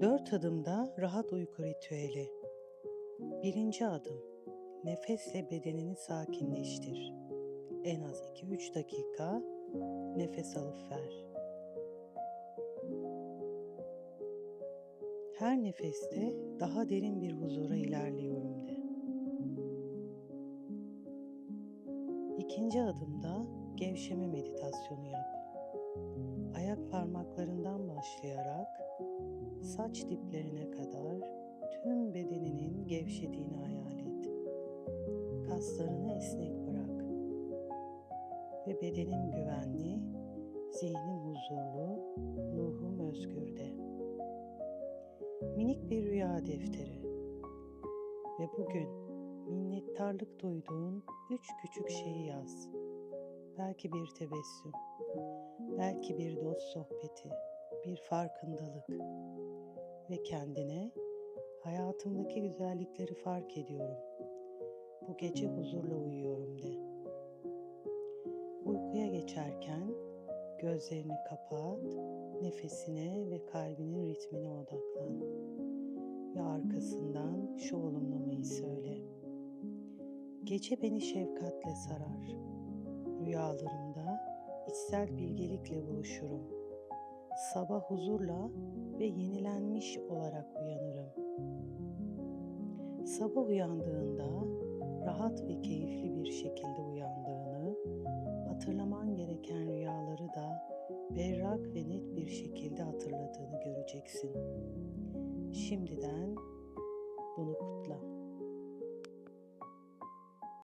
Dört adımda rahat uyku ritüeli. Birinci adım. Nefesle bedenini sakinleştir. En az 2-3 dakika nefes alıp ver. Her nefeste daha derin bir huzura ilerliyorum de. İkinci adımda gevşeme meditasyonu yap. Ayak parmaklarından başlayarak saç diplerine kadar tüm bedeninin gevşediğini hayal et. Kaslarını esnek bırak. Ve bedenim güvenli, zihnim huzurlu, ruhum özgürde. Minik bir rüya defteri. Ve bugün minnettarlık duyduğun üç küçük şeyi yaz. Belki bir tebessüm, belki bir dost sohbeti, bir farkındalık ve kendine hayatımdaki güzellikleri fark ediyorum. Bu gece huzurla uyuyorum de. Uykuya geçerken gözlerini kapat, nefesine ve kalbinin ritmine odaklan ve arkasından şu olumlamayı söyle. Gece beni şefkatle sarar. Rüyalarımda içsel bilgelikle buluşurum. Sabah huzurla ve yenilenmiş olarak uyanırım. Sabah uyandığında rahat ve keyifli bir şekilde uyandığını, hatırlaman gereken rüyaları da berrak ve net bir şekilde hatırladığını göreceksin. Şimdiden bunu kutla.